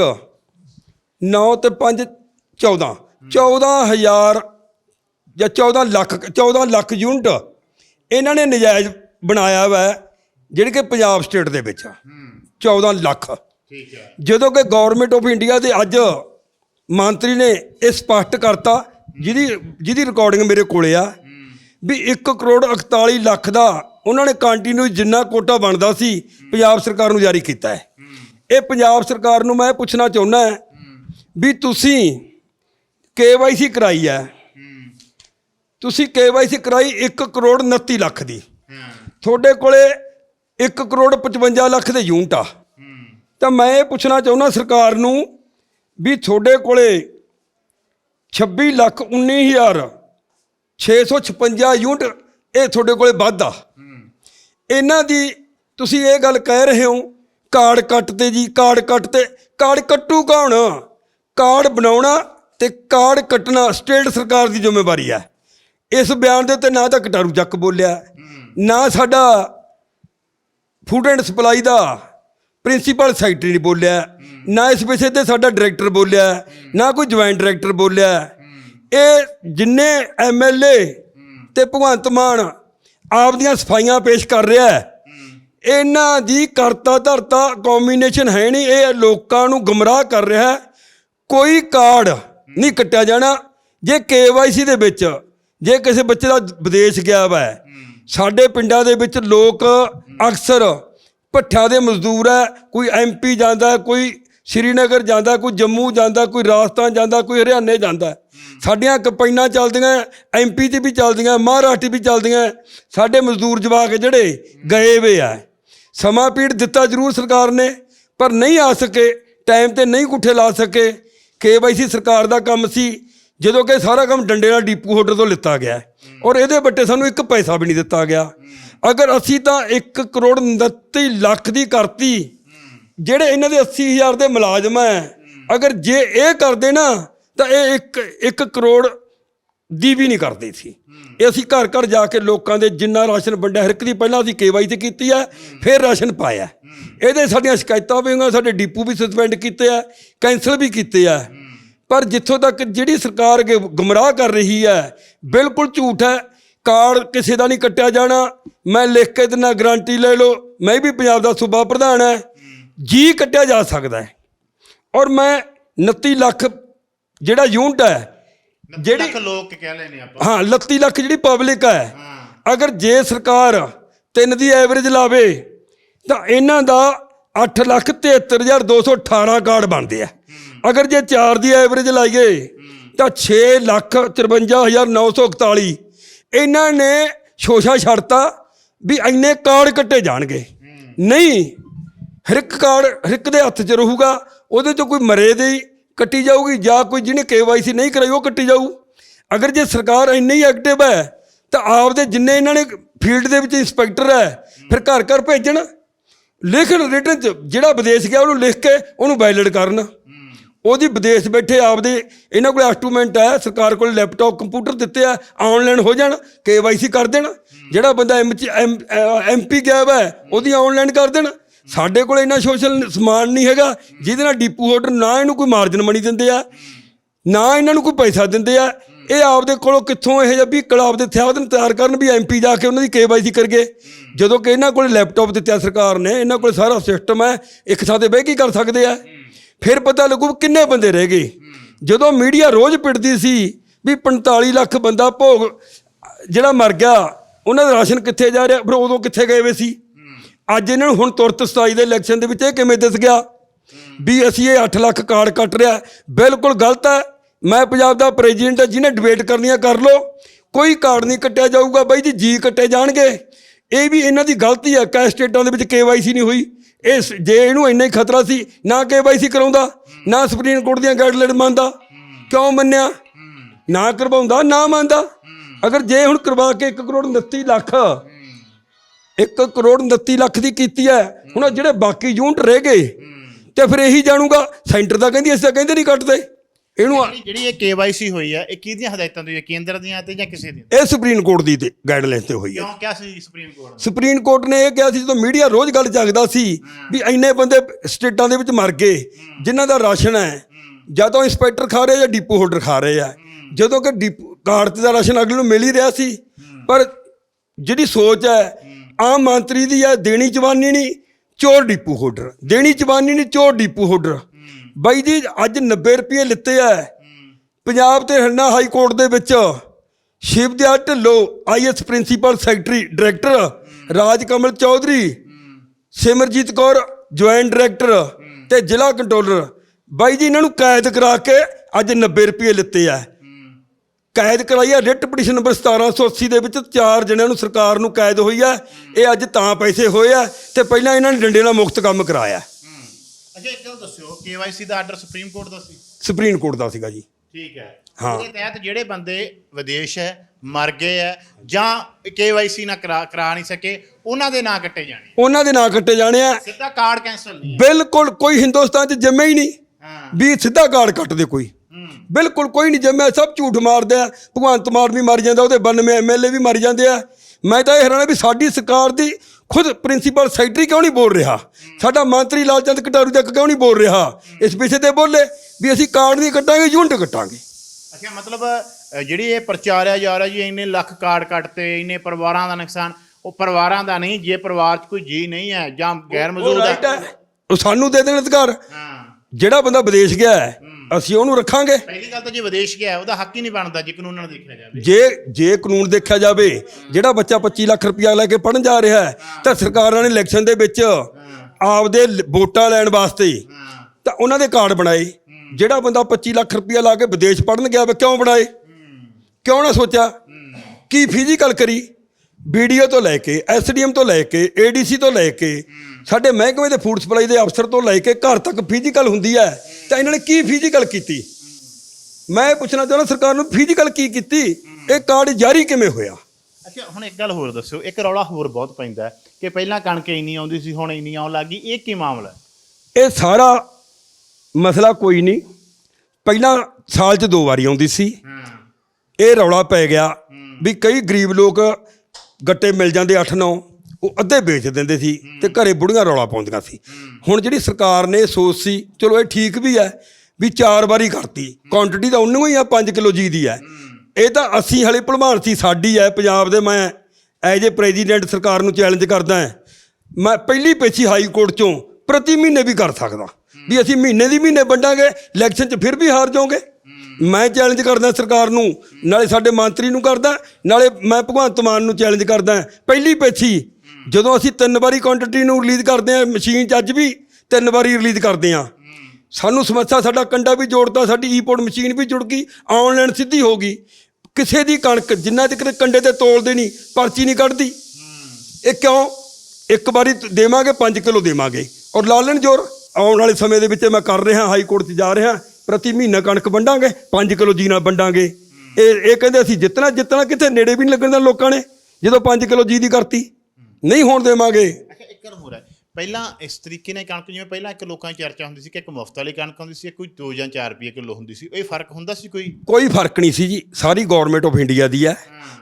9 ਤੇ 5 14 14000 ਜਾਂ 14 ਲੱਖ 14 ਲੱਖ ਯੂਨਿਟ ਇਹਨਾਂ ਨੇ ਨਜਾਇਜ਼ ਬਣਾਇਆ ਵਾ ਜਿਹੜੇ ਕਿ ਪੰਜਾਬ ਸਟੇਟ ਦੇ ਵਿੱਚ। ਆ 14 ਲੱਖ। ਠੀਕ ਹੈ ਜਦੋਂ ਕਿ ਗਵਰਨਮੈਂਟ ਆਫ ਇੰਡੀਆ ਦੇ ਅੱਜ ਮੰਤਰੀ ਨੇ ਇਹ ਸਪਸ਼ਟ ਕਰਤਾ ਜਿਹਦੀ ਜਿਹਦੀ ਰਿਕਾਰਡਿੰਗ ਮੇਰੇ ਕੋਲੇ ਆ। ਵੀ 1 ਕਰੋੜ 41 ਲੱਖ ਦਾ ਉਹਨਾਂ ਨੇ ਕੰਟੀਨਿਊ ਜਿੰਨਾ ਕੋਟਾ ਬਣਦਾ ਸੀ ਪੰਜਾਬ ਸਰਕਾਰ ਨੂੰ ਜਾਰੀ ਕੀਤਾ ਹੈ। ਇਹ ਪੰਜਾਬ ਸਰਕਾਰ ਨੂੰ ਮੈਂ ਪੁੱਛਣਾ ਚਾਹੁੰਦਾ ਵੀ ਤੁਸੀਂ ਕੇਵਾਈਸੀ ਕਰਾਈ ਹੈ। ਤੁਸੀਂ ਕੇਵਾਈਸੀ ਕਰਾਈ 1 ਕਰੋੜ 29 ਲੱਖ ਦੀ। ਤੁਹਾਡੇ ਕੋਲੇ 1 ਕਰੋੜ 55 ਲੱਖ ਦੇ ਯੂਨਿਟ ਆ। ਤਾਂ ਮੈਂ ਇਹ ਪੁੱਛਣਾ ਚਾਹੁੰਦਾ ਸਰਕਾਰ ਨੂੰ ਵੀ ਤੁਹਾਡੇ ਕੋਲੇ 26 ਲੱਖ 19000 656 ਯੂਨਿਟ ਇਹ ਤੁਹਾਡੇ ਕੋਲੇ ਵੱਧ ਆ। ਇਹਨਾਂ ਦੀ ਤੁਸੀਂ ਇਹ ਗੱਲ ਕਹਿ ਰਹੇ ਹੋ, ਕਾਰਡ ਕੱਟ ਤੇ ਜੀ, ਕਾਰਡ ਕੱਟ ਤੇ ਕਾਰਡ ਕੱਟੂ ਕੌਣ ਕਾਰਡ ਬਣਾਉਣਾ ਤੇ ਕਾਰਡ ਕੱਟਣਾ ਸਟੇਟ ਸਰਕਾਰ ਦੀ ਜ਼ਿੰਮੇਵਾਰੀ ਹੈ ਇਸ ਬਿਆਨ ਦੇ ਉੱਤੇ ਨਾ ਤਾਂ ਕਟਾਰੂ ਚੱਕ ਬੋਲਿਆ, ਨਾ ਸਾਡਾ ਫੂਡ ਐਂਡ ਸਪਲਾਈ ਦਾ ਪ੍ਰਿੰਸੀਪਲ ਸੈਕਟਰੀ ਨੇ ਬੋਲਿਆ, ਨਾ ਇਸ ਵਿਸ਼ੇ ਤੇ ਸਾਡਾ ਡਾਇਰੈਕਟਰ ਬੋਲਿਆ, ਨਾ ਕੋਈ ਜੁਆਇੰਟ ਡਾਇਰੈਕਟਰ ਬੋਲਿਆ। ਇਹ ਜਿੰਨੇ ਐਮਐਲਏ ਤੇ ਭਗਵੰਤ ਮਾਨ ਆਪਦੀਆਂ ਸਫਾਈਆਂ ਪੇਸ਼ ਕਰ ਰਿਹਾ ਹੈ, ਇਹਨਾਂ ਦੀ ਕਰਤਾ ਧਰਤਾ ਕੰਬੀਨੇਸ਼ਨ ਹੈ ਨਹੀਂ, ਇਹ ਲੋਕਾਂ ਨੂੰ ਗਮਰਾਹ ਕਰ ਰਿਹਾ ਹੈ। ਕੋਈ ਕਾਰਡ ਨਹੀਂ ਕੱਟਿਆ ਜਾਣਾ। ਜੇ ਕੇਵਾਈਸੀ ਦੇ ਵਿੱਚ, ਜੇ ਕਿਸੇ ਬੱਚੇ ਦਾ ਵਿਦੇਸ਼ ਗਿਆ ਵਾ, ਸਾਡੇ ਪਿੰਡਾਂ ਦੇ ਵਿੱਚ ਲੋਕ ਅਕਸਰ ਭੱਠਿਆਂ ਦੇ ਮਜ਼ਦੂਰ ਹੈ। ਕੋਈ ਐਮਪੀ ਜਾਂਦਾ, ਕੋਈ ਸ਼੍ਰੀਨਗਰ ਜਾਂਦਾ, ਕੋਈ ਜੰਮੂ ਜਾਂਦਾ, ਕੋਈ ਰਾਜਸਥਾਨ ਜਾਂਦਾ, ਕੋਈ ਹਰਿਆਣੇ ਜਾਂਦਾ। ਸਾਡੀਆਂ ਕੰਪਾਈਨਾਂ ਚੱਲਦੀਆਂ ਐਮਪੀ 'ਚ ਵੀ ਚੱਲਦੀਆਂ, ਮਹਾਰਾਸ਼ਟਰ ਵੀ ਚੱਲਦੀਆਂ। ਸਾਡੇ ਮਜ਼ਦੂਰ ਜਵਾਕ ਜਿਹੜੇ ਗਏ ਵੇ ਆ। ਸਮਾਂ ਪੀੜ ਦਿੱਤਾ ਜ਼ਰੂਰ ਸਰਕਾਰ ਨੇ, ਪਰ ਨਹੀਂ ਆ ਸਕੇ, ਟਾਈਮ ਤੇ ਨਹੀਂ ਕੁੱਠੇ ਲਾ ਸਕੇ। ਕੇਵਾਈਸੀ ਸਰਕਾਰ ਦਾ ਕੰਮ ਸੀ, ਜਦੋਂ ਕਿ ਸਾਰਾ ਕੰਮ ਡੰਡੇ ਨਾਲ ਡੀਪੂ ਹੋਲਡਰ ਤੋਂ ਲਿੱਤਾ ਗਿਆ। ਔਰ ਇਹਦੇ ਬੱਟੇ ਸਾਨੂੰ ਇੱਕ ਪੈਸਾ ਵੀ ਨਹੀਂ ਦਿੱਤਾ ਗਿਆ। ਅਗਰ ਅਸੀਂ ਤਾਂ 1 ਕਰੋੜ 29 ਲੱਖ ਦੀ ਕਰਤੀ, ਜਿਹੜੇ ਇਹਨਾਂ ਦੇ 80000 ਦੇ ਮੁਲਾਜ਼ਮ ਹੈ ਅਗਰ ਜੇ ਇਹ ਕਰਦੇ ਨਾ ਤਾਂ ਇਹ 1 1 ਕਰੋੜ ਦੀ ਵੀ ਨਹੀਂ ਕਰਦੇ ਸੀ। ਇਹ ਅਸੀਂ ਘਰ ਘਰ ਜਾ ਕੇ ਲੋਕਾਂ ਦੇ ਜਿੰਨਾ ਰਾਸ਼ਨ ਵੰਡਿਆ, ਹਰ ਇੱਕ ਦੀ ਪਹਿਲਾਂ ਅਸੀਂ ਕੇਵਾਈ ਤੇ ਕੀਤੀ ਹੈ ਫਿਰ ਰਾਸ਼ਨ ਪਾਇਆ। ਇਹਦੇ ਸਾਡੀਆਂ ਸ਼ਿਕਾਇਤਾਂ ਵੀ ਹੋਈਆਂ, ਸਾਡੇ ਡੀਪੂ ਵੀ ਸਸਪੈਂਡ ਕੀਤੇ ਆ, ਕੈਂਸਲ ਵੀ ਕੀਤੇ ਆ। ਪਰ ਜਿੱਥੋਂ ਤੱਕ ਜਿਹੜੀ ਸਰਕਾਰ ਅੱਗੇ ਗੁੰਮਰਾਹ ਕਰ ਰਹੀ ਹੈ ਬਿਲਕੁਲ ਝੂਠ ਹੈ। ਕਾਰਡ ਕਿਸੇ ਦਾ ਨਹੀਂ ਕੱਟਿਆ ਜਾਣਾ। ਮੈਂ ਲਿਖ ਕੇ ਦਿਨਾ ਗਾਰੰਟੀ ਲੈ ਲਓ। ਮੈਂ ਵੀ ਪੰਜਾਬ ਦਾ ਸੂਬਾ ਪ੍ਰਧਾਨ ਹੈ। ਜੀ ਕੱਟਿਆ ਜਾ ਸਕਦਾ ਹੈ। ਔਰ ਮੈਂ 29 ਲੱਖ ਜਿਹੜਾ ਯੂਨਿਟ ਹੈ ਜਿਹੜੀ ਲੱਖ ਲੋਕ ਕਹਿ ਲੈਨੇ ਆਪਾਂ। ਹਾਂ 29 ਲੱਖ ਜਿਹੜੀ ਪਬਲਿਕ ਹੈ ਅਗਰ ਜੇ ਸਰਕਾਰ ਤਿੰਨ ਦੀ ਐਵਰੇਜ ਲਾਵੇ ਤਾਂ ਇਹਨਾਂ ਦਾ 8 ਲੱਖ 73218 ਕਾਰਡ ਬਣਦੇ ਆ। ਅਗਰ ਜੇ 4 ਦੀ ਐਵਰੇਜ ਲਾਈਏ ਤਾਂ 6 ਲੱਖ 54941 ਇਹਨਾਂ ਨੇ ਸ਼ੋਸ਼ਾ ਛੱਡਤਾ ਵੀ ਇੰਨੇ ਕਾਰਡ ਕੱਟੇ ਜਾਣਗੇ। ਨਹੀਂ ਹਰ ਇੱਕ ਕਾਰਡ ਹਰ ਇੱਕ ਦੇ ਹੱਥ 'ਚ ਰਹੂਗਾ ਉਹਦੇ 'ਚੋਂ ਕੋਈ ਮਰੇ ਦੇ ਕੱਟੀ ਜਾਊਗੀ ਜਾਂ ਕੋਈ ਜਿਹਨੇ ਕੇਵਾਈਸੀ ਨਹੀਂ ਕਰਾਈ ਉਹ ਕੱਟੀ ਜਾਊ। ਅਗਰ ਜੇ ਸਰਕਾਰ ਇੰਨੀ ਹੀ ਐਕਟਿਵ ਹੈ, ਤਾਂ ਆਪਦੇ ਜਿੰਨੇ ਇਹਨਾਂ ਨੇ ਫੀਲਡ ਦੇ ਵਿੱਚ ਇੰਸਪੈਕਟਰ ਹੈ, ਫਿਰ ਘਰ ਘਰ ਭੇਜਣ। ਲਿਖਣ ਰਿਟਨ ਚ ਜਿਹੜਾ ਵਿਦੇਸ਼ ਗਿਆ, ਉਹਨੂੰ ਲਿਖ ਕੇ ਉਹਨੂੰ ਵੈਲਿਡ ਕਰਨ। ਉਹਦੀ ਵਿਦੇਸ਼ ਬੈਠੇ ਆਪਦੇ ਇਹਨਾਂ ਕੋਲ ਇੰਸਟਰੂਮੈਂਟ ਹੈ, ਸਰਕਾਰ ਕੋਲ ਲੈਪਟਾਪ ਕੰਪਿਊਟਰ ਦਿੱਤੇ ਆ ਆਨਲਾਈਨ ਹੋ ਜਾਣ, ਕੇਵਾਈਸੀ ਕਰ ਦੇਣ। ਜਿਹੜਾ ਬੰਦਾ ਐਮ ਐਮਪੀ ਗਿਆ ਹੈ ਉਹਦੀ ਆਨਲਾਈਨ ਕਰ ਦੇਣ। ਸਾਡੇ ਕੋਲ ਇੰਨਾ ਸੋਸ਼ਲ ਸਮਾਨ ਨਹੀਂ ਹੈਗਾ, ਜਿਹਦੇ ਨਾਲ ਡੀਪੂ ਹੋਲਡਰ ਨਾ ਇਹਨੂੰ ਕੋਈ ਮਾਰਜਨ ਮਨੀ ਦਿੰਦੇ ਆ, ਨਾ ਇਹਨਾਂ ਨੂੰ ਕੋਈ ਪੈਸਾ ਦਿੰਦੇ ਆ। ਇਹ ਆਪਦੇ ਕੋਲੋਂ ਕਿੱਥੋਂ ਇਹ ਜਿਹਾ ਵੀ ਕਲਾਬ ਦੇ ਥਿਆਦਨ ਤਿਆਰ ਕਰਨ ਵੀ ਐਮਪੀ ਜਾ ਕੇ ਉਹਨਾਂ ਦੀ ਕੇਵਾਈਸੀ ਕਰਕੇ ਜਦੋਂ ਕਿ ਇਹਨਾਂ ਕੋਲ ਲੈਪਟਾਪ ਦਿੱਤਾ ਸਰਕਾਰ ਨੇ, ਇਹਨਾਂ ਕੋਲ ਸਾਰਾ ਸਿਸਟਮ ਹੈ, ਇੱਕ ਥਾਂ ਤੇ ਬਹਿ ਕੇ ਕਰ ਸਕਦੇ ਆ। ਫਿਰ ਪਤਾ ਲੱਗੂ ਵੀ ਕਿੰਨੇ ਬੰਦੇ ਰਹਿ ਗਏ। ਜਦੋਂ ਮੀਡੀਆ ਰੋਜ਼ ਪਿੱਟਦੀ ਸੀ ਵੀ 45 ਲੱਖ ਬੰਦਾ ਭੋਗ ਜਿਹੜਾ ਮਰ ਗਿਆ, ਉਹਨਾਂ ਦਾ ਰਾਸ਼ਨ ਕਿੱਥੇ ਜਾ ਰਿਹਾ, ਫਿਰ ਉਦੋਂ ਕਿੱਥੇ ਗਏ ਵੇ ਸੀ? ਅੱਜ ਇਹਨਾਂ ਨੂੰ ਹੁਣ ਤੁਰਤ 27 ਦੇ ਇਲੈਕਸ਼ਨ ਦੇ ਵਿੱਚ ਇਹ ਕਿਵੇਂ ਦਿਸ ਗਿਆ? ਵੀ ਅਸੀਂ ਇਹ 8 ਲੱਖ ਕਾਰਡ ਕੱਟ ਰਿਹਾ ਬਿਲਕੁਲ ਗਲਤ ਹੈ। ਮੈਂ ਪੰਜਾਬ ਦਾ ਪ੍ਰੈਜ਼ੀਡੈਂਟ ਜਿਹਨੇ ਡਿਬੇਟ ਕਰਨੀਆਂ ਕਰ ਲੋ ਕੋਈ ਕਾਰਡ ਨਹੀਂ ਕੱਟਿਆ ਜਾਊਗਾ ਬਾਈ ਜੀ ਜੀ ਕੱਟੇ ਜਾਣਗੇ। ਇਹ ਵੀ ਇਹਨਾਂ ਦੀ ਗਲਤੀ ਹੈ। ਕਈ ਸਟੇਟਾਂ ਦੇ ਵਿੱਚ ਕੇਵਾਈਸੀ ਨਹੀਂ ਹੋਈ। ਇਸ ਜੇ ਇਹਨੂੰ ਇੰਨਾ ਹੀ ਖਤਰਾ ਸੀ, ਨਾ ਕੇਵਾਈਸੀ ਕਰਾਉਂਦਾ, ਨਾ ਸੁਪਰੀਮ ਕੋਰਟ ਦੀਆਂ ਗਾਈਡਲਾਈਨ ਮੰਨਦਾ। ਕਿਉਂ ਮੰਨਿਆ? ਨਾ ਕਰਵਾਉਂਦਾ, ਨਾ ਮੰਨਦਾ। ਅਗਰ ਜੇ ਹੁਣ ਕਰਵਾ ਕੇ 1 ਕਰੋੜ 29 ਲੱਖ 1 ਕਰੋੜ 29 ਲੱਖ ਦੀ ਕੀਤੀ ਹੈ। ਹੁਣ ਉਹ ਜਿਹੜੇ ਬਾਕੀ ਯੂਨਿਟ ਰਹਿ ਗਏ ਤੇ ਫਿਰ ਇਹੀ ਜਾਣੂਗਾ ਸੈਂਟਰ ਦਾ ਕਹਿੰਦੀ ਅਸੀਂ ਤਾਂ ਕਹਿੰਦੇ ਨਹੀਂ ਕੱਟਦੇ। ਇਹਨੂੰ ਜਿਹੜੀ- ਜਿਹੜੀ ਇਹ ਕੇਵਾਈਸੀ ਹੋਈ ਆ ਇਹ ਕਿਹਦੀਆਂ ਹਦਾਇਤਾਂ ਤੋਂ ਹੋਈ ਹੈ ਕੇਂਦਰ ਦੀਆਂ ਤੇ ਜਾਂ ਕਿਸੇ ਦੀਆਂ? ਇਹ ਸੁਪਰੀਮ ਕੋਰਟ ਦੀ ਗਾਈਡਲਾਈਨ ਤੇ ਹੋਈ ਹੈ ਕਿਉਂ ਕਿਹਾ ਸੀ ਸੁਪਰੀਮ ਕੋਰਟ? ਸੁਪਰੀਮ ਕੋਰਟ ਨੇ ਇਹ ਕਿਹਾ ਸੀ ਜਦੋਂ ਮੀਡੀਆ ਰੋਜ਼ ਗੱਲ ਚੱਕਦਾ ਸੀ ਵੀ ਇੰਨੇ ਬੰਦੇ ਸਟੇਟਾਂ ਦੇ ਵਿੱਚ ਮਰ ਗਏ ਜਿਨ੍ਹਾਂ ਦਾ ਰਾਸ਼ਨ ਹੈ ਜਾਂ ਤਾਂ ਇੰਸਪੈਕਟਰ ਖਾ ਰਹੇ ਜਾਂ ਡੀਪੂ ਹੋਲਡਰ ਖਾ ਰਹੇ ਆ। ਜਦੋਂ ਕਿ ਡੀਪੂ ਕਾਰਡ ਤੇ ਦਾ ਰਾਸ਼ਨ ਅਗਲੇ ਨੂੰ ਮਿਲ ਹੀ ਰਿਹਾ ਸੀ ਪਰ ਜਿਹੜੀ ਸੋਚ ਹੈ, ਆਮ ਮੰਤਰੀ ਦੀ ਹੈ, ਦੇਣੀ ਜਵਾਨੀ ਨਹੀਂ, ਚੋਰ ਡੀਪੂ ਹੋਡਰ ਦੇਣੀ ਜਵਾਨੀ ਨਹੀਂ, ਚੋਰ ਡੀਪੂ ਹੋਡਰ ਬਾਈ ਜੀ, ਅੱਜ 90 ਰੁਪਏ ਲਿੱਤੇ ਆ। ਪੰਜਾਬ ਤੇ ਹਰਿਆਣਾ ਹਾਈ ਕੋਰਟ ਦੇ ਵਿੱਚ Shivdiya Dhillon IAS principal secretary, director Raj Kamal Chaudhary, Simarjit Kaur, joint director ਤੇ ਜ਼ਿਲ੍ਹਾ ਕੰਟਰੋਲਰ। ਬਾਈ ਜੀ, ਇਹਨਾਂ ਨੂੰ ਕੈਦ ਕਰਾ ਕੇ ਅੱਜ 90 ਰੁਪਏ ਲਿੱਤੇ ਆ। ਕੈਦ ਕਰਾਈ ਆ। ਰਿਟ ਪਟੀਸ਼ਨ ਨੰਬਰ 1780 ਦੇ ਵਿੱਚ ਚਾਰ ਜਣਿਆਂ ਨੂੰ ਸਰਕਾਰ ਨੂੰ ਕੈਦ ਹੋਈ ਆ। ਇਹ ਅੱਜ ਤਾਂ ਪੈਸੇ ਹੋਏ ਆ ਤੇ ਪਹਿਲਾਂ ਇਹਨਾਂ ਨੇ ਡੰਡੇ ਨਾਲ ਮੁਕਤ ਕੰਮ ਕਰਾਇਆ। ਅੱਛਾ ਇੱਕ ਗੱਲ ਦੱਸਿਓ ਕੇਵਾਈਸੀ ਦਾ ਆਰਡਰ ਸੁਪਰੀਮ ਕੋਰਟ ਦਾ ਸੀ? ਸੁਪਰੀਮ ਕੋਰਟ ਦਾ ਸੀਗਾ ਜੀ। ਠੀਕ ਹੈ। ਹਾਂ। ਉਹਦੇ ਤਹਿਤ ਜਿਹੜੇ ਬੰਦੇ ਵਿਦੇਸ਼ ਹੈ ਮਰ ਗਏ ਹੈ ਜਾਂ ਕੇਵਾਈਸੀ ਨਾ ਕਰਾ ਕਰਾ ਨਹੀਂ ਸਕੇ ਉਹਨਾਂ ਦੇ ਨਾਂ ਕੱਟੇ ਜਾਣੇ ਉਹਨਾਂ ਦੇ ਨਾਂ ਕੱਟੇ ਜਾਣੇ ਆ। ਸਿੱਧਾ ਕਾਰਡ ਕੈਨਸਲ ਨਹੀਂ ਹੈ। ਬਿਲਕੁਲ ਕੋਈ ਹਿੰਦੁਸਤਾਨ 'ਚ ਜੰਮੇ ਹੀ ਨਹੀਂ। ਹਾਂ। ਵੀ ਸਿੱਧਾ ਕਾਰਡ ਕੱਟ ਦੇ ਕੋਈ। ਹੂੰ ਬਿਲਕੁਲ ਕੋਈ ਨਹੀਂ ਜੰਮਿਆ ਸਭ ਝੂਠ ਮਾਰਦੇ ਆ ਭਗਵੰਤ ਮਾਨ ਵੀ ਮਰ ਜਾਂਦਾ ਉਹਦੇ 92 ਐਮਐਲਏ ਵੀ ਮਰ ਜਾਂਦੇ ਆ। ਮੈਂ ਤਾਂ ਇਹ ਹੈਰਾਨ ਵੀ ਸਾਡੀ ਸਰਕਾਰ ਦੀ ਖੁਦ ਪ੍ਰਿੰਸੀਪਲ ਸੈਕਟਰੀ ਕਿਉਂ ਨਹੀਂ ਬੋਲ ਰਿਹਾ? ਸਾਡਾ ਮੰਤਰੀ ਲਾਲਚੰਦ ਕਟਾਰੂ ਤੱਕ ਕਿਉਂ ਨਹੀਂ ਬੋਲ ਰਿਹਾ? ਇਸ ਵਿਸ਼ੇ ਤੇ ਬੋਲੇ ਵੀ ਅਸੀਂ ਕਾਰਡ ਨਹੀਂ ਕੱਟਾਂਗੇ ਯੂਨਿਟ ਕੱਟਾਂਗੇ। ਅੱਛਾ ਮਤਲਬ ਜਿਹੜੀ ਇਹ ਪ੍ਰਚਾਰਿਆ ਜਾ ਰਿਹਾ ਜੀ ਇੰਨੇ ਲੱਖ ਕਾਰਡ ਕੱਟਤੇ ਇੰਨੇ ਪਰਿਵਾਰਾਂ ਦਾ ਨੁਕਸਾਨ ਉਹ ਪਰਿਵਾਰਾਂ ਦਾ ਨਹੀਂ ਜੇ ਪਰਿਵਾਰ 'ਚ ਕੋਈ ਜੀ ਨਹੀਂ ਹੈ ਜਾਂ ਗੈਰ ਮੌਜੂਦ ਹੈ। ਉਹ ਸਾਨੂੰ ਦੇ ਦੇਣ ਅਧਿਕਾਰ। ਹਾਂ। ਜਿਹੜਾ ਬੰਦਾ ਵਿਦੇਸ਼ ਗਿਆ ਹੈ। ਅਸੀਂ ਉਹਨੂੰ ਰੱਖਾਂਗੇ। ਪਹਿਲੀ ਗੱਲ ਤਾਂ ਜੇ ਵਿਦੇਸ਼ ਗਿਆ ਉਹਦਾ ਹੱਕ ਹੀ ਨਹੀਂ ਬਣਦਾ ਜੇ ਕਾਨੂੰਨ ਨਾਲ ਦੇਖਿਆ ਜਾਵੇ। ਜੇ ਜੇ ਕਾਨੂੰਨ ਦੇਖਿਆ ਜਾਵੇ ਜਿਹੜਾ ਬੱਚਾ 25 ਲੱਖ ਰੁਪਇਆ ਲੈ ਕੇ ਪੜਨ ਜਾ ਰਿਹਾ ਹੈ ਤਾਂ ਸਰਕਾਰਾਂ ਨੇ ਇਲੈਕਸ਼ਨ ਦੇ ਵਿੱਚ ਆਪਦੇ ਵੋਟਾਂ ਲੈਣ ਵਾਸਤੇ ਤਾਂ ਉਹਨਾਂ ਦੇ ਕਾਰਡ ਬਣਾਏ। ਜਿਹੜਾ ਬੰਦਾ 25 ਲੱਖ ਰੁਪਇਆ ਲਾ ਕੇ ਵਿਦੇਸ਼ ਪੜਨ ਗਿਆ ਵਾ ਕਿਉਂ ਬਣਾਏ? ਕਿਉਂ ਨਾ ਸੋਚਿਆ? ਕੀ ਫਿਜ਼ੀਕਲ ਕਰੀ? ਵੀਡੀਓ ਤੋਂ ਲੈ ਕੇ ਐਸਡੀਐਮ ਤੋਂ ਲੈ ਕੇ ਏਡੀਸੀ ਤੋਂ ਲੈ ਕੇ ਸਾਡੇ ਮਹਿਕਮੇ ਦੇ ਫੂਡ ਸਪਲਾਈ ਦੇ ਅਫਸਰ ਤੋਂ ਲੈ ਕੇ ਘਰ ਤੱਕ ਫਿਜ਼ੀਕਲ ਹੁੰਦੀ ਹੈ। ਤਾਂ ਇਹਨਾਂ ਨੇ ਕੀ ਫਿਜ਼ੀਕਲ ਕੀਤੀ? ਮੈਂ ਇਹ ਪੁੱਛਣਾ ਚਾਹੁੰਦਾ ਸਰਕਾਰ ਨੂੰ ਫਿਜ਼ੀਕਲ ਕੀ ਕੀਤੀ? ਇਹ ਕਾਰਡ ਜਾਰੀ ਕਿਵੇਂ ਹੋਇਆ? ਅੱਛਾ ਹੁਣ ਇੱਕ ਗੱਲ ਹੋਰ ਦੱਸਿਓ ਇੱਕ ਰੌਲਾ ਹੋਰ ਬਹੁਤ ਪੈਂਦਾ ਹੈ ਕਿ ਪਹਿਲਾਂ ਕਣਕ ਇੰਨੀ ਆਉਂਦੀ ਸੀ ਹੁਣ ਇੰਨੀ ਆਉਣ ਲੱਗੀ ਇਹ ਕੀ ਮਾਮਲਾ ਇਹ ਸਾਰਾ ਮਸਲਾ ਕੋਈ ਨਹੀਂ। ਪਹਿਲਾਂ ਸਾਲ 'ਚ ਦੋ ਵਾਰੀ ਆਉਂਦੀ ਸੀ। ਇਹ ਰੌਲਾ ਪੈ ਗਿਆ ਵੀ ਕਈ ਗਰੀਬ ਲੋਕ ਗੱਟੇ ਮਿਲ ਜਾਂਦੇ 8-9 ਉਹ ਅੱਧੇ ਵੇਚ ਦਿੰਦੇ ਸੀ ਤੇ ਘਰੇ ਬੁੜੀਆਂ ਰੌਲਾ ਪਾਉਂਦੀਆਂ ਸੀ। ਹੁਣ ਜਿਹੜੀ ਸਰਕਾਰ ਨੇ ਸੋਚ ਸੀ ਚਲੋ ਇਹ ਠੀਕ ਵੀ ਹੈ ਵੀ ਚਾਰ ਵਾਰੀ ਕਰਤੀ ਕੁਆਂਟੀਟੀ ਤਾਂ ਉਹਨੂੰ ਹੀ ਆ 5 ਕਿਲੋ ਜੀ ਦੀ ਹੈ। ਇਹ ਤਾਂ ਅਸੀਂ ਹਲੇ ਭਲਵਾਨ ਸੀ ਸਾਡੀ ਹੈ ਪੰਜਾਬ ਦੇ ਮੈਂ ਐਜ ਏ ਪ੍ਰੈਜ਼ੀਡੈਂਟ ਸਰਕਾਰ ਨੂੰ ਚੈਲੰਜ ਕਰਦਾ ਮੈਂ ਪਹਿਲੀ ਪੇਸ਼ੀ ਹਾਈ ਕੋਰਟ ਚੋਂ ਪ੍ਰਤੀ ਮਹੀਨੇ ਵੀ ਕਰ ਸਕਦਾ। ਵੀ ਅਸੀਂ ਮਹੀਨੇ ਦੀ ਮਹੀਨੇ ਵੰਡਾਂਗੇ ਇਲੈਕਸ਼ਨ 'ਚ ਫਿਰ ਵੀ ਹਾਰ ਜਾਓਗੇ। ਮੈਂ ਚੈਲੰਜ ਕਰਦਾ ਸਰਕਾਰ ਨੂੰ ਨਾਲੇ ਸਾਡੇ ਮੰਤਰੀ ਨੂੰ ਕਰਦਾ ਨਾਲੇ ਮੈਂ ਭਗਵੰਤ ਮਾਨ ਨੂੰ ਚੈਲੰਜ ਕਰਦਾ। ਪਹਿਲੀ ਪੇਛੀ ਜਦੋਂ ਅਸੀਂ ਤਿੰਨ ਵਾਰੀ ਕੁਆਂਟੀਟੀ ਨੂੰ ਰਿਲੀਜ਼ ਕਰਦੇ ਆ ਮਸ਼ੀਨ 'ਚ ਅੱਜ ਵੀ ਤਿੰਨ ਵਾਰੀ ਰਿਲੀਜ਼ ਕਰਦੇ ਆ ਸਾਨੂੰ ਸਮੱਸਿਆ ਸਾਡਾ ਕੰਡਾ ਵੀ ਜੋੜਤਾ, ਸਾਡੀ ਈ-ਪੋਰਟ ਮਸ਼ੀਨ ਵੀ ਜੁੜ ਗਈ ਆਨਲਾਈਨ ਸਿੱਧੀ ਹੋ ਗਈ। ਕਿਸੇ ਦੀ ਕਣਕ ਜਿੰਨਾ ਤੱਕ ਕੰਡੇ ਤੇ ਤੋਲਦੇ ਨਹੀਂ, ਪਰਚੀ ਨਹੀਂ ਕੱਢਦੀ। ਇਹ ਕਿਉਂ? ਇੱਕ ਵਾਰੀ ਦੇਵਾਂਗੇ 5 ਕਿਲੋ ਦੇਵਾਂਗੇ। ਔਰ ਲਾ ਲੈਣ ਜ਼ੋਰ, ਆਉਣ ਵਾਲੇ ਸਮੇਂ ਦੇ ਵਿੱਚ ਮੈਂ ਕਰ ਰਿਹਾ ਹਾਈ ਕੋਰਟ 'ਚ ਜਾ ਰਿਹਾ, ਪ੍ਰਤੀ ਮਹੀਨਾ ਕਣਕ ਵੰਡਾਂਗੇ 5 ਕਿਲੋ ਜੀ ਨਾਲ ਵੰਡਾਂਗੇ। ਇਹ ਇਹ ਕਹਿੰਦੇ ਅਸੀਂ ਜਿੱਤਣਾ ਜਿੱਤਣਾ ਕਿੱਥੇ? ਨੇੜੇ ਵੀ ਨਹੀਂ ਲੱਗਣ ਦਾ ਲੋਕਾਂ ਨੇ। ਜਦੋਂ 5 ਕਿਲੋ ਜੀ ਦੀ ਕਰਤੀ ਨਹੀਂ ਹੋਣ ਦੇਵਾਂਗੇ। ਇੱਕ ਹੋਰ ਹੈ। ਪਹਿਲਾਂ ਇਸ ਤਰੀਕੇ ਨਾਲ ਕਣਕ ਜਿਵੇਂ ਪਹਿਲਾਂ ਇੱਕ ਲੋਕਾਂ 'ਚ ਚਰਚਾ ਹੁੰਦੀ ਸੀ ਕਿ ਇੱਕ ਮੁਫਤ ਵਾਲੀ ਕਣਕ ਹੁੰਦੀ ਸੀ ਕੋਈ 2 ਜਾਂ 4 ਰੁਪਏ ਕਿਲੋ ਹੁੰਦੀ ਸੀ ਇਹ ਫ਼ਰਕ ਹੁੰਦਾ ਸੀ ਕੋਈ? ਕੋਈ ਫ਼ਰਕ ਨਹੀਂ ਸੀ ਜੀ। ਸਾਰੀ ਗਵਰਨਮੈਂਟ ਆਫ ਇੰਡੀਆ ਦੀ ਹੈ।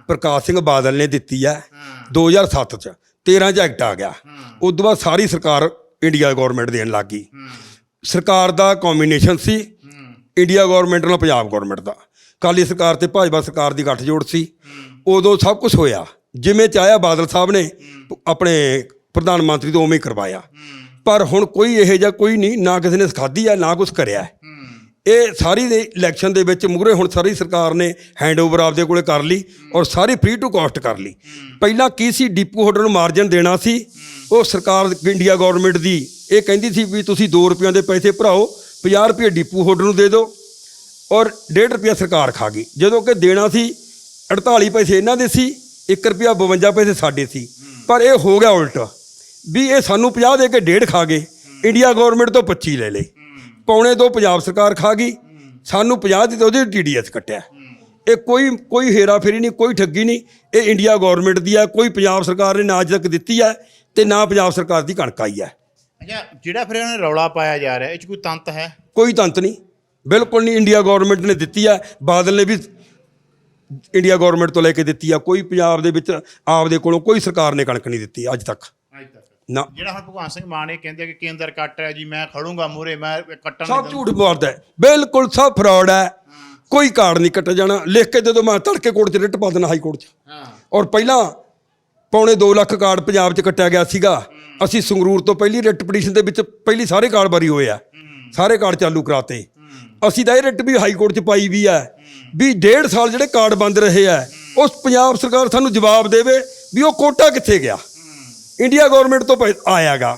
ਪ੍ਰਕਾਸ਼ ਸਿੰਘ ਬਾਦਲ ਨੇ ਦਿੱਤੀ ਹੈ। 2007 ਚ 13 ਚ ਐਕਟ ਆ ਗਿਆ। ਉਸ ਤੋਂ ਬਾਅਦ ਸਾਰੀ ਸਰਕਾਰ ਇੰਡੀਆ ਗਵਰਨਮੈਂਟ ਦੇਣ ਲੱਗ ਗਈ। ਸਰਕਾਰ ਦਾ ਕੰਬੀਨੇਸ਼ਨ ਸੀ। ਇੰਡੀਆ ਗਵਰਨਮੈਂਟ ਨਾਲ ਪੰਜਾਬ ਗਵਰਨਮੈਂਟ ਦਾ। ਕਾਲੀ ਸਰਕਾਰ ਤੇ ਭਾਜਪਾ ਸਰਕਾਰ ਦੀ ਗੱਠਜੋੜ ਸੀ। ਉਦੋਂ ਸਭ ਕੁਝ ਹੋਇਆ। ਜਿਵੇਂ ਚਾਹਿਆ ਬਾਦਲ ਸਾਹਿਬ ਨੇ ਆਪਣੇ ਪ੍ਰਧਾਨ ਮੰਤਰੀ ਤੋਂ ਉਵੇਂ ਹੀ ਕਰਵਾਇਆ। ਪਰ ਹੁਣ ਕੋਈ ਇਹੋ ਜਿਹਾ ਕੋਈ ਨਹੀਂ, ਨਾ ਕਿਸੇ ਨੇ ਸਿਖਾਦੀ ਹੈ ਨਾ ਕੁਝ ਕਰਿਆ। ਇਹ ਸਾਰੀ ਦੇ ਇਲੈਕਸ਼ਨ ਦੇ ਵਿੱਚ ਮੂਹਰੇ ਹੁਣ ਸਾਰੀ ਸਰਕਾਰ ਨੇ ਹੈਂਡਓਵਰ ਆਪਦੇ ਕੋਲੇ ਕਰ ਲਈ ਔਰ ਸਾਰੀ ਫ੍ਰੀ ਟੂ ਕਾਸਟ ਕਰ ਲਈ। ਪਹਿਲਾਂ ਕੀ ਸੀ? ਡਿਪੂ ਹੋਲਡਰ ਨੂੰ ਮਾਰਜਨ ਦੇਣਾ ਸੀ। ਉਹ ਸਰਕਾਰ ਇੰਡੀਆ ਗਵਰਨਮੈਂਟ ਦੀ ਇਹ ਕਹਿੰਦੀ ਸੀ ਵੀ ਤੁਸੀਂ 2 ਰੁਪਏ ਦੇ ਪੈਸੇ ਭਰਾਓ 50 ਰੁਪਏ ਡੀਪੂ ਹੋਲਡਰ ਨੂੰ ਦੇ ਦਿਓ ਔਰ 1.5 ਰੁਪਿਆ ਸਰਕਾਰ ਖਾ ਗਈ। ਜਦੋਂ ਕਿ ਦੇਣਾ ਸੀ 48 ਪੈਸੇ ਇਹਨਾਂ ਦੇ ਸੀ। 1 ਰੁਪਿਆ 52 ਪੈਸੇ ਸਾਡੇ ਸੀ। ਪਰ ਇਹ ਹੋ ਗਿਆ ਉਲਟ। ਵੀ ਇਹ ਸਾਨੂੰ 50 ਦੇ ਕੇ ਡੇਢ ਖਾ ਗਏ। ਇੰਡੀਆ ਗਵਰਨਮੈਂਟ ਤੋਂ 25 ਲੈ ਲਏ। ਪੌਣੇ ਦੋ ਪੰਜਾਬ ਸਰਕਾਰ ਖਾ ਗਈ। ਸਾਨੂੰ 50 ਦੀ ਤੇ ਉਹਦੇ ਟੀਡੀਐਸ ਕੱਟਿਆ। ਇਹ ਕੋਈ ਕੋਈ ਹੇਰਾ ਫੇਰੀ ਨਹੀਂ ਕੋਈ ਠੱਗੀ ਨਹੀਂ। ਇਹ ਇੰਡੀਆ ਗਵਰਨਮੈਂਟ ਦੀ ਹੈ ਕੋਈ ਪੰਜਾਬ ਸਰਕਾਰ ਨੇ ਨਾ ਅੱਜ ਤੱਕ ਦਿੱਤੀ ਹੈ ਤੇ ਨਾ ਪੰਜਾਬ ਸਰਕਾਰ ਦੀ ਕਣਕ ਆਈ ਹੈ। ਅੱਛਾ ਜਿਹੜਾ ਫਿਰ ਇਹਨਾਂ ਨੇ ਰੌਲਾ ਪਾਇਆ ਜਾ ਰਿਹਾ ਇਹ 'ਚ ਕੋਈ ਤੰਤ ਹੈ? ਕੋਈ ਤੰਤ ਨਹੀਂ। ਬਿਲਕੁਲ ਨਹੀਂ ਇੰਡੀਆ ਗਵਰਨਮੈਂਟ ਨੇ ਦਿੱਤੀ ਹੈ। ਬਾਦਲ ਨੇ ਵੀ ਇੰਡੀਆ ਗਵਰਨਮੈਂਟ ਤੋਂ ਲੈ ਕੇ ਦਿੱਤੀ ਆ ਕੋਈ ਪੰਜਾਬ ਦੇ ਵਿੱਚ ਆਪਦੇ ਕੋਲੋਂ ਕੋਈ ਸਰਕਾਰ ਨੇ ਕਣਕ ਨਹੀਂ ਦਿੱਤੀ ਅੱਜ ਤੱਕ। ਅੱਜ ਤੱਕ। ਨਾ। ਜਿਹੜਾ ਹੁਣ ਭਗਵਾਨ ਸਿੰਘ ਮਾਨ ਇਹ ਕਹਿੰਦੇ ਕਿ ਕੇਂਦਰ ਕੱਟ ਰਿਹਾ ਜੀ ਮੈਂ ਖੜੂੰਗਾ ਮੂਰੇ ਮੈਂ ਕੱਟਣ ਸਭ ਝੂਠ ਬੋਲਦਾ ਹੈ। ਬਿਲਕੁਲ ਸਭ ਫਰਾਡ ਹੈ। ਕੋਈ ਕਾਰਡ ਨਹੀਂ ਕੱਟਿਆ ਜਾਣਾ। ਲਿਖ ਕੇ ਜਦੋਂ ਮੈਂ ਤੜਕੇ ਕੋਰਟ 'ਚ ਰਿਟ ਪਾ ਦੇਣਾ ਹਾਈ ਕੋਰਟ 'ਚ। ਹਾਂ। ਔਰ ਪਹਿਲਾਂ ਪੌਣੇ 2 ਲੱਖ ਕਾਰਡ ਪੰਜਾਬ 'ਚ ਕੱਟਿਆ ਗਿਆ ਸੀਗਾ। ਅਸੀਂ ਸੰਗਰੂਰ ਤੋਂ ਪਹਿਲੀ ਰਿਟ ਪਟੀਸ਼ਨ ਦੇ ਵਿੱਚ ਪਹਿਲੀ ਸਾਰੇ ਕਾਰਡ ਬਾਰੀ ਹੋਏ ਆ। ਸਾਰੇ ਕਾਰਡ ਚਾਲੂ ਕਰਾਤੇ। ਅਸੀਂ ਤਾਂ ਇਹ ਰਿਟ ਵੀ ਹਾਈ ਕੋਰਟ 'ਚ ਪਾਈ ਵੀ ਹੈ ਵੀ ਡੇਢ ਸਾਲ ਜਿਹੜੇ ਕਾਰਡ ਬੰਦ ਰਹੇ ਆ ਉਸ ਪੰਜਾਬ ਸਰਕਾਰ ਸਾਨੂੰ ਜਵਾਬ ਦੇਵੇ ਵੀ ਉਹ ਕੋਟਾ ਕਿੱਥੇ ਗਿਆ? ਇੰਡੀਆ ਗਵਰਨਮੈਂਟ ਤੋਂ ਆਇਆਗਾ।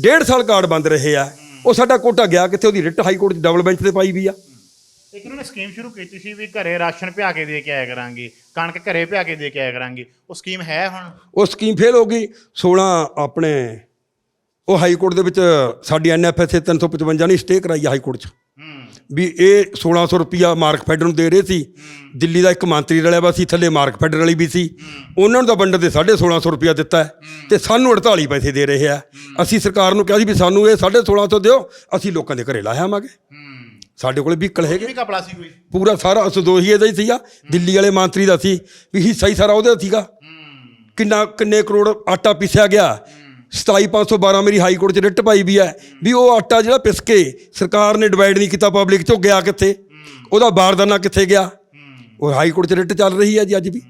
ਡੇਢ ਸਾਲ ਕਾਰਡ ਬੰਦ ਰਹੇ ਆ ਉਹ ਸਾਡਾ ਕੋਟਾ ਗਿਆ ਕਿੱਥੇ? ਉਹਦੀ ਰਿਟ ਹਾਈ ਕੋਰਟ 'ਚ ਡਬਲ ਬੈਂਚ ਤੇ ਪਾਈ ਵੀ ਆ। ਇੱਕ ਉਹਨਾਂ ਨੇ ਸਕੀਮ ਸ਼ੁਰੂ ਕੀਤੀ ਸੀ ਵੀ ਘਰੇ ਰਾਸ਼ਨ ਭਿਆ ਕੇ ਦੇ ਕੇ ਆਇਆ ਕਰਾਂਗੇ ਕਣਕ ਘਰੇ ਭਿਆ ਕੇ ਦੇ ਕੇ ਆਇਆ ਕਰਾਂਗੇ। ਉਹ ਸਕੀਮ ਹੈ ਹੁਣ? ਉਹ ਸਕੀਮ ਫੇਲ ਹੋ ਗਈ। 16 ਆਪਣੇ ਉਹ ਹਾਈ ਕੋਰਟ ਦੇ ਵਿੱਚ ਸਾਡੀ ਐਨਐਫਐਸਏ 355 ਨੇ ਸਟੇ ਕਰਾਈ ਆ ਹਾਈ ਕੋਰਟ 'ਚ। ਵੀ ਇਹ 1600 ਰੁਪਿਆ ਮਾਰਕ ਫੈਡਰ ਨੂੰ ਦੇ ਰਹੇ ਸੀ। ਦਿੱਲੀ ਦਾ ਇੱਕ ਮੰਤਰੀ ਰਲਿਆ ਵਾ ਸੀ ਥੱਲੇ ਮਾਰਕ ਫੈਡਰ ਵਾਲੀ ਵੀ ਸੀ। ਉਹਨਾਂ ਨੂੰ ਤਾਂ ਵੰਡਣ ਦੇ 1650 ਰੁਪਿਆ ਦਿੱਤਾ ਤੇ ਸਾਨੂੰ 48 ਪੈਸੇ ਦੇ ਰਹੇ ਆ। ਅਸੀਂ ਸਰਕਾਰ ਨੂੰ ਕਿਹਾ ਸੀ ਵੀ ਸਾਨੂੰ ਇਹ 1650 ਦਿਓ ਅਸੀਂ ਲੋਕਾਂ ਦੇ ਘਰੇ ਹੂੰ ਸਾਡੇ ਕੋਲੇ ਵਹੀਕਲ ਹੈਗੇ। ਵੀ ਕਪੜਾ ਸੀ ਕੋਈ? ਪੂਰਾ ਸਾਰਾ ਸਦੋਹੀ ਇਹਦਾ ਹੀ ਸੀਗਾ। ਦਿੱਲੀ ਵਾਲੇ ਮੰਤਰੀ ਦਾ ਸੀ। ਵੀ ਹਿੱਸਾ ਹੀ ਸਾਰਾ ਉਹਦਾ ਸੀਗਾ। ਕਿੰਨਾ ਕਿੰਨੇ ਕਰੋੜ ਆਟਾ ਪੀਸਿਆ ਗਿਆ। 27512 ਮੇਰੀ ਹਾਈ ਕੋਰਟ 'ਚ ਰਿਟ ਪਾਈ ਵੀ ਹੈ ਵੀ ਉਹ ਆਟਾ ਜਿਹੜਾ ਪਿਸ ਕੇ ਸਰਕਾਰ ਨੇ ਡਿਵਾਈਡ ਨਹੀਂ ਕੀਤਾ ਪਬਲਿਕ 'ਚੋਂ ਗਿਆ ਕਿੱਥੇ? ਉਹਦਾ ਬਾਰਦਾਨਾ ਕਿੱਥੇ ਗਿਆ? ਉਹ ਹਾਈ ਕੋਰਟ 'ਚ ਰਿਟ ਚੱਲ ਰਹੀ ਹੈ ਜੀ ਅੱਜ ਵੀ।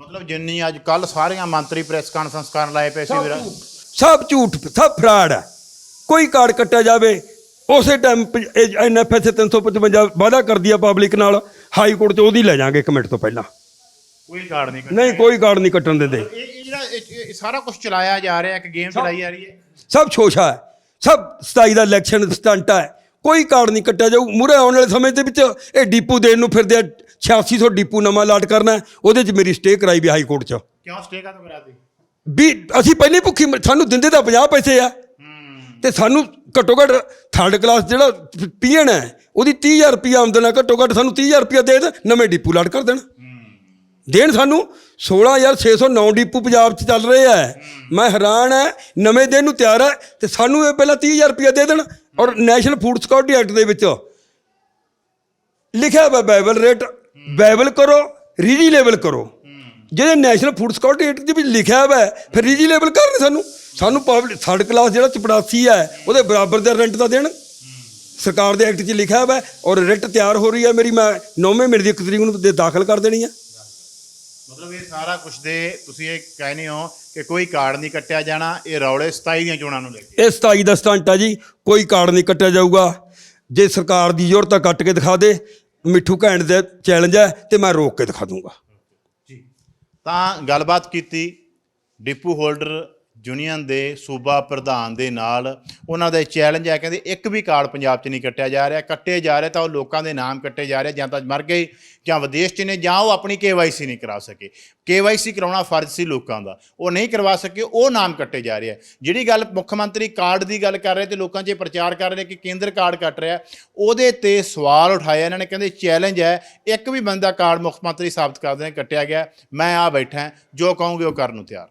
ਮਤਲਬ ਜਿੰਨੀ ਅੱਜ ਕੱਲ ਸਾਰੀਆਂ ਮੰਤਰੀ ਪ੍ਰੈਸ ਕਾਨਫਰੰਸ ਕਰਨ ਲਾਏ ਪਏ ਸੀ ਵੀਰ ਸਭ ਝੂਠ ਸਭ ਫਰਾਡ ਹੈ। ਕੋਈ ਕਾਰਡ ਕੱਟਿਆ ਜਾਵੇ ਉਸੇ ਟਾਈਮ ਐਨਐਫਐਸ 355 ਵਾਅਦਾ ਕਰਦੀ ਆ ਪਬਲਿਕ ਨਾਲ ਹਾਈ ਕੋਰਟ 'ਚ ਉਹਦੀ ਲੈ ਜਾਾਂਗੇ ਇੱਕ ਮਿੰਟ ਤੋਂ ਪਹਿਲਾਂ। ਕੋਈ ਕਾਰਡ ਨਹੀਂ। ਨਹੀਂ ਕੋਈ ਕਾਰਡ ਨਹੀਂ ਕੱਟਣ ਦਿੰਦੇ। ਜਿਹੜਾ ਇਹ- ਇਹ ਸਾਰਾ ਕੁਝ ਚਲਾਇਆ ਜਾ ਰਿਹਾ ਇੱਕ ਗੇਮ ਚਲਾਈ ਜਾ ਰਹੀ ਹੈ। ਸਭ ਛੋਛਾ ਹੈ ਸਭ 27 ਦਾ ਇਲੈਕਸ਼ਨ ਸਟੰਟ ਹੈ। ਕੋਈ ਕਾਰਡ ਨਹੀਂ ਕੱਟਿਆ ਜਾਊ। ਮੂਰੇ ਆਉਣ ਵਾਲੇ ਸਮੇਂ ਦੇ ਵਿੱਚ ਇਹ ਡੀਪੂ ਦੇਣ ਨੂੰ ਫਿਰਦੇ ਆ 8600 ਡੀਪੂ ਨਵਾਂ ਲਾਟ ਕਰਨਾ ਹੈ, ਉਹਦੇ 'ਚ ਮੇਰੀ ਸਟੇ ਕਰਾਈ ਵੀ ਹਾਈ ਕੋਰਟ 'ਚ। ਕਿਉਂ ਸਟੇ ਕਾ ਤੋਂ ਕਰਾਤੀ? ਵੀ ਅਸੀਂ ਪਹਿਲੇ ਭੁੱਖੀ ਸਾਨੂੰ ਦਿੰਦੇ ਤਾਂ 50 ਪੈਸੇ ਆ। ਤੇ ਸਾਨੂੰ ਘੱਟੋ ਘੱਟ ਥਰਡ ਕਲਾਸ ਜਿਹੜਾ ਪੀਐਨ ਹੈ ਉਹਦੀ 30000 ਰੁਪਏ ਆਮਦਨ ਹੈ। ਘੱਟੋ ਘੱਟ ਸਾਨੂੰ 30000 ਰੁਪਏ ਦੇ ਦੇਣ ਨਵੇਂ ਡੀਪੂ ਲਾਟ ਕਰ ਦੇਣ। ਦੇਣ ਸਾਨੂੰ। 16609 ਡੀਪੂ ਪੰਜਾਬ 'ਚ ਚੱਲ ਰਹੇ ਆ। ਮੈਂ ਹੈਰਾਨ ਹੈ ਨਵੇਂ ਦੇਣ ਨੂੰ ਤਿਆਰ ਹੈ ਤੇ ਸਾਨੂੰ ਇਹ ਪਹਿਲਾਂ 30000 ਰੁਪਏ ਦੇ ਦੇਣ ਔਰ ਨੈਸ਼ਨਲ ਫੂਡ ਸਿਕਿਉਰਿਟੀ ਐਕਟ ਦੇ ਵਿੱਚ। ਲਿਖਿਆ ਹੋਇਆ ਬਾਈਬਲ ਰੇਟ ਬਾਈਬਲ ਕਰੋ ਰੀਜੀ ਕਰੋ। ਜਿਹੜੇ ਨੈਸ਼ਨਲ ਫੂਡ ਸਿਕਿਉਰਿਟੀ ਐਕਟ ਦੇ ਵਿੱਚ ਲਿਖਿਆ ਹੋਇਆ ਫਿਰ ਰੀਜੀ ਲੈਵਲ ਕਰਨ ਸਾਨੂੰ। ਸਾਨੂੰ ਪਬਲਿਕ ਥਰਡ ਕਲਾਸ ਜਿਹੜਾ ਚਪੜਾਸੀ ਹੈ ਉਹਦੇ ਬਰਾਬਰ ਦਾ ਰੈਂਟ ਦਾ ਦੇਣ। ਸਰਕਾਰ ਦੇ ਐਕਟ 'ਚ ਲਿਖਿਆ ਹੋਇਆ ਔਰ ਰੈਂਟ ਤਿਆਰ ਹੋ ਰਹੀ ਹੈ ਮੇਰੀ, ਮੈਂ 9ਵੇਂ ਮਹੀਨੇ ਦੀ ਇੱਕ ਤਰੀਕ ਨੂੰ ਦੇ ਦਾਖਲ ਕਰ ਦੇਣੀ ਹੈ ਮਤਲਬ ਇਹ ਸਾਰਾ ਕੁਝ ਦੇ ਤੁਸੀਂ ਇਹ ਕਹਿੰਦੇ ਹੋ ਕਿ ਕੋਈ ਕਾਰਡ ਨਹੀਂ ਕੱਟਿਆ ਜਾਣਾ ਇਹ ਰੌਲੇ 27 ਦੀਆਂ ਚੋਣਾਂ ਨੂੰ ਲੈ ਕੇ। ਇਹ 27 ਦਾ ਸਟੰਟ ਆ ਜੀ ਕੋਈ ਕਾਰਡ ਨਹੀਂ ਕੱਟਿਆ ਜਾਊਗਾ। ਜੇ ਸਰਕਾਰ ਦੀ ਜ਼ਰੂਰਤ ਆ ਕੱਟ ਕੇ ਦਿਖਾ ਦੇ ਮਿੱਠੂ ਘੈਂਟ ਦਾ ਚੈਲੰਜ ਹੈ ਤੇ ਮੈਂ ਰੋਕ ਕੇ ਦਿਖਾ ਦੂੰਗਾ। ਜੀ। ਤਾਂ ਗੱਲਬਾਤ ਕੀਤੀ ਡਿਪੂ ਹੋਲਡਰ ਯੂਨੀਅਨ ਦੇ ਸੂਬਾ ਪ੍ਰਧਾਨ ਦੇ ਨਾਲ ਉਹਨਾਂ ਦਾ ਚੈਲੰਜ ਹੈ, ਕਹਿੰਦੇ ਇੱਕ ਵੀ ਕਾਰਡ ਪੰਜਾਬ 'ਚ ਨਹੀਂ ਕੱਟਿਆ ਜਾ ਰਿਹਾ। ਕੱਟੇ ਜਾ ਰਹੇ ਤਾਂ ਉਹ ਲੋਕਾਂ ਦੇ ਨਾਮ ਕੱਟੇ ਜਾ ਰਹੇ ਜਾਂ ਤਾਂ ਮਰ ਗਏ ਜਾਂ ਵਿਦੇਸ਼ 'ਚ ਨੇ ਜਾਂ ਉਹ ਆਪਣੀ ਕੇਵਾਈਸੀ ਨਹੀਂ ਕਰਾ ਸਕੇ। ਕੇਵਾਈਸੀ ਕਰਾਉਣਾ ਫਰਜ਼ ਸੀ ਲੋਕਾਂ ਦਾ। ਉਹ ਨਹੀਂ ਕਰਵਾ ਸਕੇ, ਉਹ ਨਾਮ ਕੱਟੇ ਜਾ ਰਹੇ ਆ। ਜਿਹੜੀ ਗੱਲ ਮੁੱਖ ਮੰਤਰੀ ਕਾਰਡ ਦੀ ਗੱਲ ਕਰ ਰਹੇ ਤੇ ਲੋਕਾਂ 'ਚ ਇਹ ਪ੍ਰਚਾਰ ਕਰ ਰਹੇ ਕਿ ਕੇਂਦਰ ਕਾਰਡ ਕੱਟ ਰਿਹਾ। ਉਹਦੇ ਤੇ ਸਵਾਲ ਉਠਾਇਆ ਇਹਨਾਂ ਨੇ ਕਹਿੰਦੇ ਚੈਲੰਜ ਹੈ, ਇੱਕ ਵੀ ਬੰਦਾ ਕਾਰਡ ਮੁੱਖ ਮੰਤਰੀ ਸਾਬਤ ਕਰਦੇ ਨੇ, ਕੱਟਿਆ ਗਿਆ। ਮੈਂ ਆ ਬੈਠਾ, ਜੋ ਕਹੋਗੇ ਉਹ ਕਰਨ ਨੂੰ ਤਿਆਰ